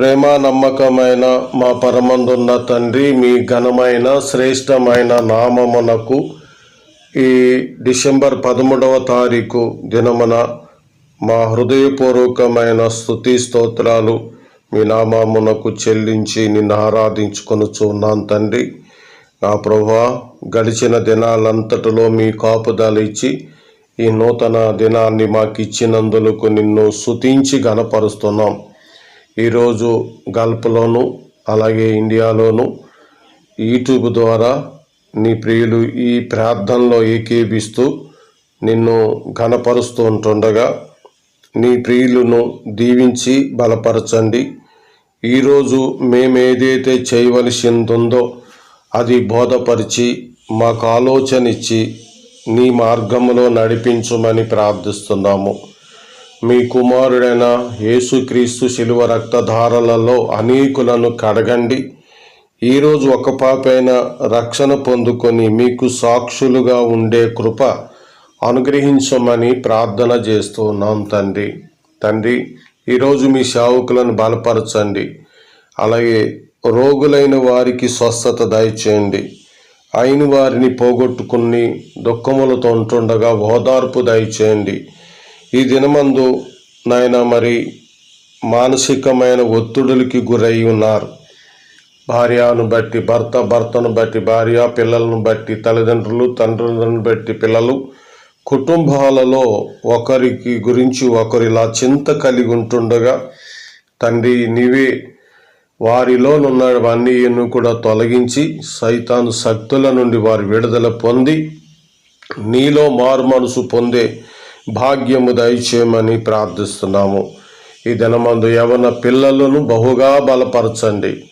ప్రేమ నమ్మకమైన మా పరమందున్న తండ్రి మీ ఘనమైన శ్రేష్టమైన నామమునకు ఈ డిసెంబర్ పదమూడవ తారీఖు దినమున మా హృదయపూర్వకమైన స్థుతి స్తోత్రాలు మీ నామమునకు చెల్లించి నిన్ను ఆరాధించుకొనుచున్నాను తండ్రి. నా ప్రభా గడిచిన దినాలంతటిలో మీ కాపుదలు ఇచ్చి ఈ నూతన దినాన్ని మాకు ఇచ్చినందులకు నిన్ను స్తుతించి గనపరుస్తున్నాం ఈరోజు గల్ఫ్లోను అలాగే ఇండియాలోను యూట్యూబ్ ద్వారా నీ ప్రియులు ఈ ప్రార్థనలో ఏకీపిస్తూ నిన్ను ఘనపరుస్తూ ఉంటుండగా నీ ప్రియులను దీవించి బలపరచండి. ఈరోజు మేమేదైతే చేయవలసిందుందో అది బోధపరిచి మాకు ఆలోచన ఇచ్చి నీ మార్గంలో నడిపించమని ప్రార్థిస్తున్నాము. మీ కుమారుడైన యేసుక్రీస్తు శిలువ రక్తధారలలో అనేకులను కడగండి. ఈరోజు ఒక పాపైన రక్షణ పొందుకొని మీకు సాక్షులుగా ఉండే కృప అనుగ్రహించమని ప్రార్థన చేస్తున్నాం తండ్రి. తండ్రి ఈరోజు మీ సేవకులను బలపరచండి. అలాగే రోగులైన వారికి స్వస్థత దయచేయండి. అయిన వారిని పోగొట్టుకుని దుఃఖములతో ఉంటుండగా ఓదార్పు దయచేయండి. ఈ దినమందు నాయన మరి మానసికమైన ఒత్తిడులకి గురై ఉన్నారు. భార్యను బట్టి భర్త భర్తను బట్టి భార్య పిల్లలను బట్టి తల్లిదండ్రులు తండ్రులను బట్టి పిల్లలు కుటుంబాలలో ఒకరికి గురించి ఒకరిలా చింత కలిగి ఉంటుండగా తండ్రి నీవే వారిలోనున్నవన్నీ కూడా తొలగించి సైతాను శక్తుల నుండి వారి విడుదల పొంది నీలో మారు మనసు పొందే భాగ్యము దయచేయమని ప్రార్థిస్తున్నాము. ఈ దినమందు యవన పిల్లలను బహుగా బలపరచండి.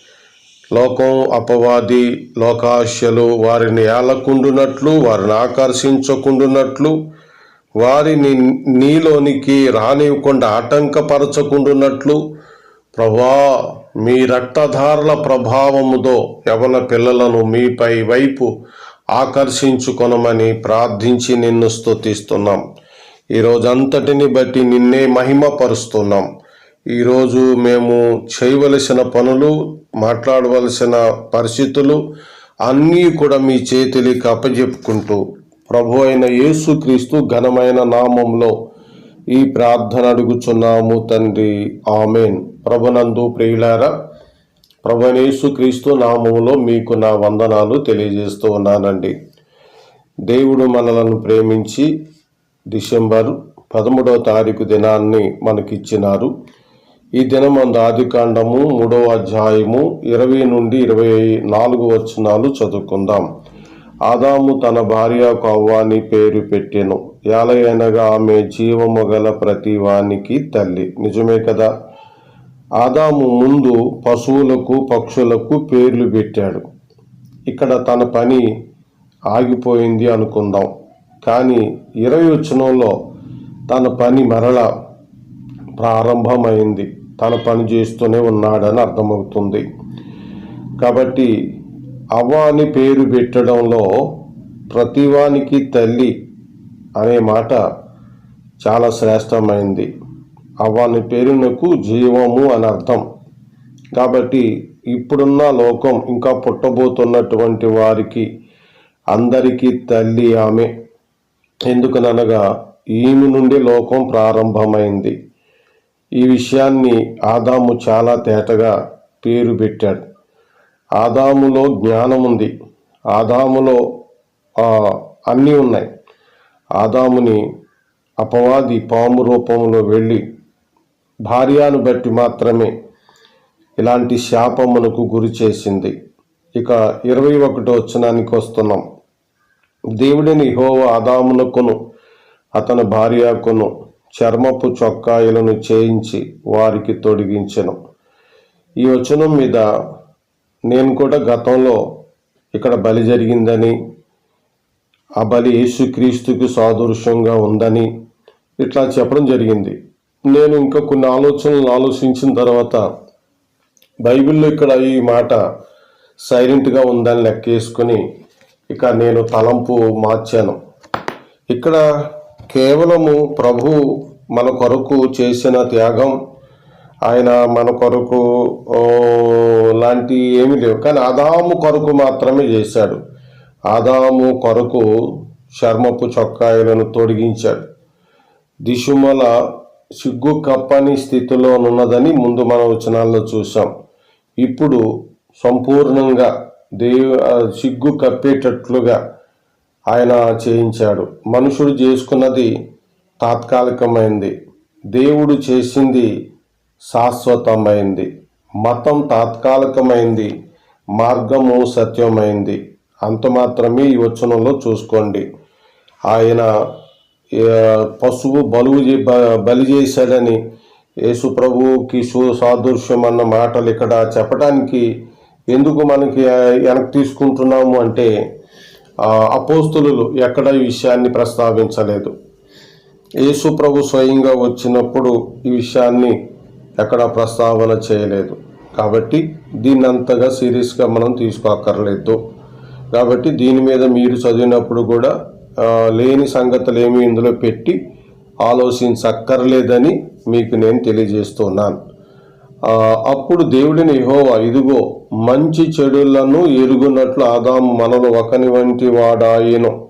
లోకం అపవాది లోకాశలు వారిని ఏలకుండునట్లు వారిని ఆకర్షించకుండునట్లు వారిని నీలోనికి రానివ్వకుండా ఆటంకపరచకుండునట్లు. ప్రభా మీ రక్తధారల ప్రభావముతో యవన పిల్లలను మీపై వైపు ఆకర్షించుకొనమని ప్రార్థించి నిన్ను స్తుతిస్తున్నాం. ఈరోజంతటిని బట్టి నిన్నే మహిమపరుస్తున్నాం. ఈరోజు మేము చేయవలసిన పనులు మాట్లాడవలసిన పరిస్థితులు అన్నీ కూడా మీ చేతికి అప్పజెప్పుకుంటూ ప్రభు అయిన యేసుక్రీస్తు ఘనమైన నామంలో ఈ ప్రార్థన అడుగుచున్నాము తండ్రి. ఆమెన్. ప్రభునందు ప్రియులారా ప్రభునేసు క్రీస్తు నామములో మీకు నా వందనాలు తెలియజేస్తూ ఉన్నానండి. దేవుడు మనలను ప్రేమించి డిసెంబర్ పదమూడవ తారీఖు దినాన్ని మనకిచ్చినారు. ఈ దినం అందు ఆదికాండము మూడవ అధ్యాయము ఇరవై నుండి ఇరవై నాలుగు వచనాలు చదువుకుందాం. ఆదాము తన భార్య కవ్వాని పేరు పెట్టెను. యాలయనగా ఆమె జీవము గల ప్రతివానికి తల్లి. నిజమే కదా? ఆదాము ముందు పశువులకు పక్షులకు పేర్లు పెట్టాడు. ఇక్కడ తన పని ఆగిపోయింది అనుకుందాం. కానీ ఇరవై వచ్చనంలో తన పని మరల ప్రారంభమైంది. తన పని చేస్తూనే ఉన్నాడని అర్థమవుతుంది. కాబట్టి అవ్వ అని పేరు పెట్టడంలో ప్రతివానికి తల్లి అనే మాట చాలా శ్రేష్టమైంది. అవ్వని పేరునకు జీవము అని అర్థం. కాబట్టి ఇప్పుడున్న లోకం ఇంకా పుట్టబోతున్నటువంటి వారికి అందరికీ తల్లి ఆమె. ఎందుకనగా ఈమె నుండి లోకం ప్రారంభమైంది. ఈ విషయాన్ని ఆదాము చాలా తేటగా పేరు పెట్టాడు. ఆదాములో జ్ఞానం ఉంది. ఆదాములో అన్నీ ఉన్నాయి. ఆదాముని అపవాది పాము రూపంలో వెళ్ళి భార్యను బట్టి మాత్రమే ఇలాంటి శాపమునకు గురి చేసింది. ఇక ఇరవై ఒకటో వచనానికి వస్తున్నాం. దేవుడిని హోవ అదామునకును అతని భార్యకును చర్మపు చొక్కాయలను చేయించి వారికి తొడిగించెను. ఈ వచనం మీద నేను కూడా గతంలో ఇక్కడ బలి జరిగిందని ఆ బలి యేసుక్రీస్తుకు సాదృశ్యంగా ఉందని ఇట్లా చెప్పడం జరిగింది. నేను ఇంకా కొన్ని ఆలోచనలు ఆలోచించిన తర్వాత బైబిల్లో ఇక్కడ ఈ మాట సైలెంట్గా ఉందని లెక్కేసుకొని ఇక నేను తలంపు మార్చాను. ఇక్కడ కేవలము ప్రభు మన కొరకు చేసిన త్యాగం ఆయన మన కొరకు లాంటివి లాంటి ఏమీ లేవు. కానీ ఆదాము కొరకు మాత్రమే చేశాడు. ఆదాము కొరకు చర్మపు చొక్కాయలను తొడిగించాడు. దిశుమల సిగ్గు కప్పని స్థితిలో ఉన్నదని ముందు మన వచనాల్లో చూసాం ఇప్పుడు సంపూర్ణంగా దేవు సిగ్గు కప్పేటట్లుగా ఆయన చేయించాడు. మనుషుడు చేసుకున్నది తాత్కాలికమైంది. దేవుడు చేసింది శాశ్వతమైంది. మతం తాత్కాలికమైంది. మార్గము సత్యమైంది. అంత మాత్రమే ఈ వచనంలో చూసుకోండి. ఆయన పశువు బలువు బలి చేశాడని యేసు ప్రభువుకి సాదృశ్యం అన్న మాటలు ఇక్కడ చెప్పడానికి ఎందుకు మనకి వెనక్కి తీసుకుంటున్నాము అంటే అపోస్తులు ఎక్కడ ఈ విషయాన్ని ప్రస్తావించలేదు. యేసు ప్రభు స్వయంగా వచ్చినప్పుడు ఈ విషయాన్ని ఎక్కడ ప్రస్తావన చేయలేదు. కాబట్టి దీన్ని అంతగా సీరియస్గా మనం తీసుకోక్కర్లేదు. కాబట్టి దీని మీద మీరు చదివినప్పుడు కూడా లేని సంగతులు ఏమి ఇందులో పెట్టి ఆలోచించక్కర్లేదని మీకు నేను తెలియజేస్తున్నాను. అప్పుడు దేవుడిని యహోవా ఇదిగో మంచి చెడులను ఎరుగునట్లు ఆదాము మనలో ఒకని వంటి వాడాయను.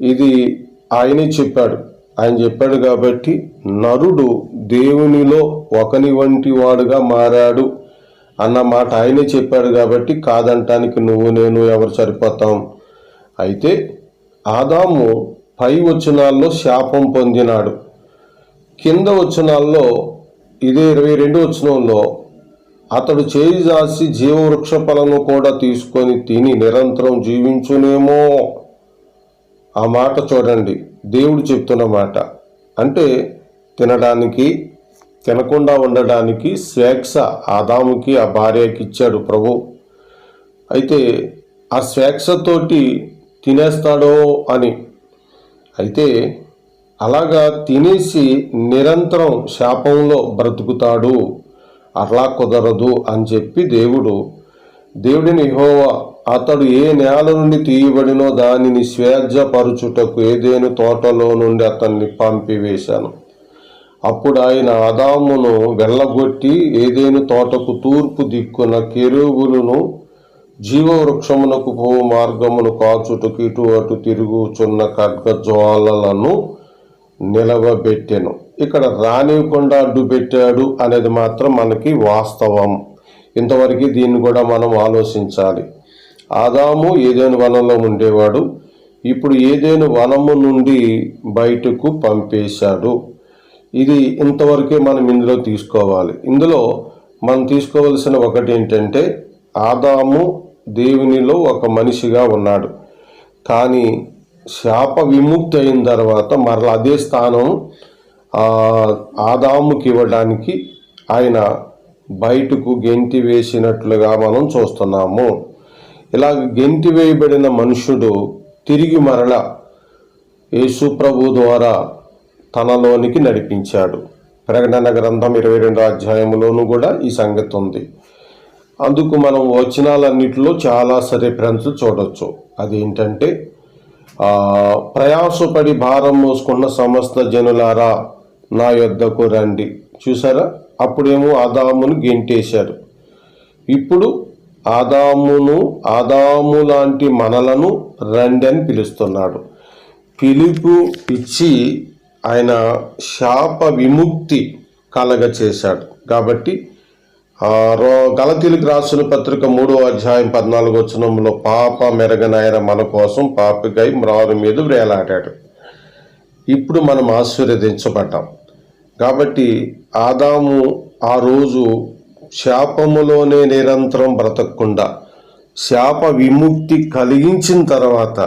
ఇది ఆయనే చెప్పాడు. ఆయన చెప్పాడు కాబట్టి నరుడు దేవునిలో ఒకని వంటి వాడుగా మారాడు అన్న మాట ఆయనే చెప్పాడు కాబట్టి కాదంటానికి నువ్వు నేను ఎవరు సరిపోతాం. అయితే ఆదాము పై వచనాల్లో శాపం పొందినాడు. కింద వచనాల్లో ఇదే ఇరవై రెండు వచనంలో అతడు చేయి జాసి జీవవృక్ష ఫలను కూడా తీసుకొని తిని నిరంతరం జీవించునేమో. ఆ మాట చూడండి. దేవుడు చెప్తున్న మాట. అంటే తినడానికి తినకుండా ఉండడానికి స్వేచ్ఛ ఆదాముకి ఆ భార్యకి ఇచ్చాడు ప్రభు. అయితే ఆ స్వేచ్ఛతోటి తినేస్తాడో అని. అయితే అలాగా తినేసి నిరంతరం శాపంలో బ్రతుకుతాడు. అలా కుదరదు అని చెప్పి దేవుడు దేవుడిని హోవా అతడు ఏ నేల నుండి తీయబడినో దానిని స్వేచ్ఛపరుచుటకు ఏదేను తోటలో నుండి అతన్ని పంపివేశాను. అప్పుడు ఆయన ఆదామును వెళ్ళగొట్టి ఏదేను తోటకు తూర్పు దిక్కున కెరువులను జీవవృక్షమునకు పో మార్గమును కాచుటకు ఇటు అటు తిరుగుచున్న ఖడ్గజ్వాలలను నిలవబెట్టెను. ఇక్కడ రానివ్వకుండా అడ్డు పెట్టాడు అనేది మాత్రం మనకి వాస్తవం. ఇంతవరకు దీన్ని కూడా మనం ఆలోచించాలి. ఆదాము ఏదైనా వనంలో ఉండేవాడు. ఇప్పుడు ఏదైనా వనము నుండి బయటకు పంపేశాడు. ఇది ఇంతవరకే మనం ఇందులో తీసుకోవాలి. ఇందులో మనం తీసుకోవలసిన ఒకటి ఏంటంటే ఆదాము దేవునిలో ఒక మనిషిగా ఉన్నాడు. కానీ శాప విముక్తి అయిన తర్వాత మరలా అదే స్థానం ఆదాముకి ఇవ్వడానికి ఆయన బయటకు గెంటి వేసినట్లుగా మనం చూస్తున్నాము. ఇలా గెంటి వేయబడిన మనుషుడు తిరిగి మరల యేసు ప్రభు ద్వారా తనలోనికి నడిపించాడు. ప్రకటన గ్రంథం ఇరవై రెండు అధ్యాయంలోనూ కూడా ఈ సంగతి ఉంది. అందుకు మనం వచనాలన్నిటిలో చాలా సరే ఫ్రెండ్స్ చూడొచ్చు. అదేంటంటే ప్రయాసపడి భారం మోసుకున్న సమస్త జనులారా నా యొద్దకు రండి. చూసారా అప్పుడేమో ఆదామును గెంటేశారు. ఇప్పుడు ఆదామును ఆదాము లాంటి మనలను రండి అని పిలుస్తున్నాడు. పిలుపు ఇచ్చి ఆయన శాప విముక్తి కలగ చేశాడు కాబట్టి గలతీలకు రాసిన పత్రిక మూడో అధ్యాయం పద్నాలుగు వచనంలో పాప మెరగనాయన మన కోసం పాపికై మ్రారు మీద వేలాడాడు. ఇప్పుడు మనం ఆశీర్వదించబడ్డాం. కాబట్టి ఆదాము ఆ రోజు శాపములోనే నిరంతరం బ్రతకకుండా శాప విముక్తి కలిగించిన తర్వాత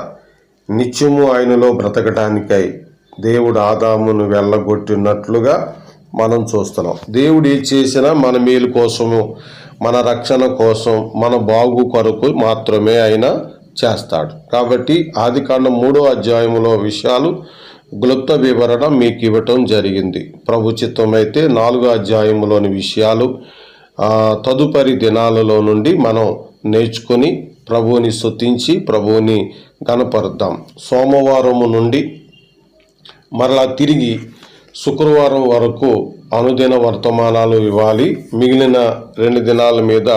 నిత్యము ఆయనలో బ్రతకడానికై దేవుడు ఆదామును వెళ్ళగొట్టినట్లుగా మనం చూస్తున్నాం. దేవుడు ఏది చేసినా మన మేలు కోసము మన రక్షణ కోసం మన బాగు కొరకు మాత్రమే ఆయన చేస్తాడు. కాబట్టి ఆది కాండం మూడో అధ్యాయంలో విషయాలు క్లుప్త వివరణ మీకు ఇవ్వటం జరిగింది. ప్రభు అయితే నాలుగో అధ్యాయంలోని విషయాలు తదుపరి దినాలలో నుండి మనం నేర్చుకొని ప్రభువుని శుతించి ప్రభువుని గనపరుద్దాం సోమవారము నుండి మరలా తిరిగి శుక్రవారం వరకు అనుదిన వర్తమానాలు ఇవ్వాలి. మిగిలిన రెండు దినాల మీద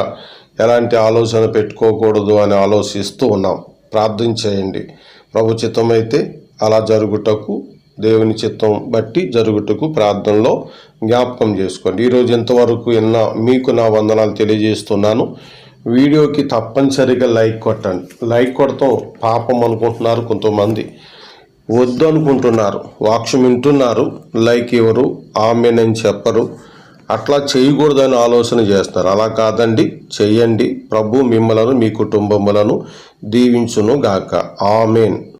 ఎలాంటి ఆలోచన పెట్టుకోకూడదు అని ఆలోచిస్తూ ఉన్నాం. ప్రార్థన చేయండి. ప్రభు చిత్తమైతే అలా జరుగుటకు దేవుని చిత్తం బట్టి జరుగుటకు ప్రార్థనలో జ్ఞాపకం చేసుకోండి. ఈరోజు ఎంతవరకు ఎన్న మీకు నా వందనాలు తెలియజేస్తున్నాను. వీడియోకి తప్పనిసరిగా లైక్ కొట్టండి. లైక్ కొడతాం. పాపం అనుకుంటున్నారు కొంతమంది. వద్దు అనుకుంటున్నారు వాక్యం వింటున్నారు. లైక్ ఎవరు ఆమె నేను చెప్పరు. అట్లా చేయకూడదని ఆలోచన చేస్తారు. అలా కాదండి. చెయ్యండి. ప్రభు మిమ్మలను మీ కుటుంబములను దీవించును గాక ఆమెన్.